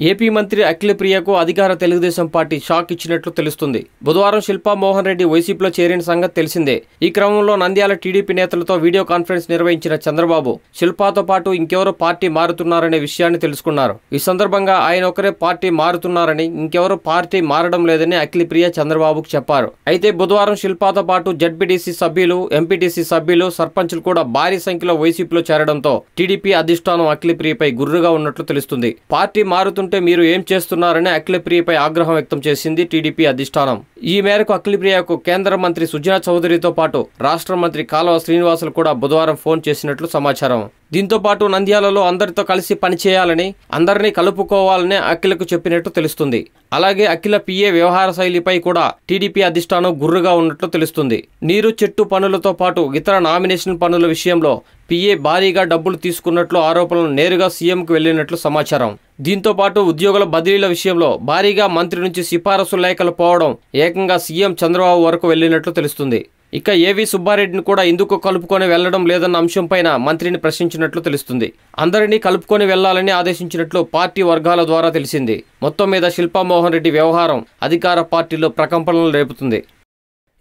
AP మంత్రి అఖిలప్రియకు అధికార తెలుగుదేశం పార్టీ షాక్ ఇచ్చినట్లు తెలుస్తుంది. బుధవారం శిల్పా మోహన్ రెడ్డి వైసీపీలో చేరిన సంగతి తెలిసిందే. ఈ క్రమంలో నంద్యాల టీడీపీ నేతలతో వీడియో కాన్ఫరెన్స్ నిర్వహించిన చంద్రబాబు శిల్పాతో పాటు ఇంకెవరో పార్టీ మారుతున్నారనే విషయాన్ని తెలుసుకున్నారు. ఈ సందర్భంగా ఆయన ఒకరే పార్టీ మారుతున్నారని ఇంకెవరో పార్టీ మారడం లేదని అఖిలప్రియ చంద్రబాబుకు చెప్పారు. అయితే బుధవారం శిల్పాతో పాటు జడ్పీటీసీ సభ్యులు ఎంపీటీసీ సభ్యులు సర్పంచులు కూడా భారీ సంఖ్యలో వైసీపీలో చేరడంతో టీడీపీ అధిష్టానం అఖిలప్రియపై గుర్రుగా ఉన్నట్లు తెలుస్తుంది. పార్టీ చేస్తుంటే మీరు ఏం చేస్తున్నారని అఖిలప్రియపై ఆగ్రహం వ్యక్తం చేసింది టీడీపీ అధిష్టానం. ఈ మేరకు అఖిలప్రియకు కేంద్ర మంత్రి సుజనా చౌదరితో పాటు రాష్ట్ర మంత్రి కాలువ శ్రీనివాసులు కూడా బుధవారం ఫోన్ చేసినట్లు సమాచారం. దీంతో పాటు నంద్యాలలో అందరితో కలిసి పనిచేయాలని అందరినీ కలుపుకోవాలని అఖిలకు చెప్పినట్టు తెలుస్తుంది. అలాగే అఖిల పిఏ వ్యవహార శైలిపై కూడా టీడీపీ అధిష్టానం గుర్రుగా ఉన్నట్లు తెలుస్తుంది. నీరు చెట్టు పనులతో పాటు ఇతర నామినేషన్ పనుల విషయంలో పిఏ భారీగా డబ్బులు తీసుకున్నట్లు ఆరోపణలు నేరుగా సీఎంకు వెళ్ళినట్లు సమాచారం. దీంతో పాటు ఉద్యోగుల బదిలీల విషయంలో భారీగా మంత్రి నుంచి సిఫారసు లేఖలు పోవడం ఏకంగా సీఎం చంద్రబాబు వరకు వెళ్ళినట్లు తెలుస్తుంది. ఇక ఏవి సుబ్బారెడ్డిని కూడా ఎందుకు కలుపుకొని వెళ్ళడం లేదన్న అంశంపైన మంత్రిని ప్రశ్నించినట్లు తెలుస్తుంది. అందరినీ కలుపుకొని వెళ్ళాలని ఆదేశించినట్లు పార్టీ వర్గాల ద్వారా తెలిసింది. మొత్తం మీద శిల్పా మోహన్ రెడ్డి వ్యవహారం అధికార పార్టీలో ప్రకంపనలు రేపుతుంది.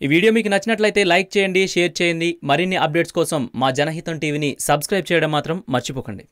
ఈ వీడియో మీకు నచ్చినట్లయితే లైక్ చేయండి షేర్ చేయండి. మరిన్ని అప్డేట్స్ కోసం మా జనహితం టీవీని సబ్స్క్రైబ్ చేయడం మాత్రం మర్చిపోకండి.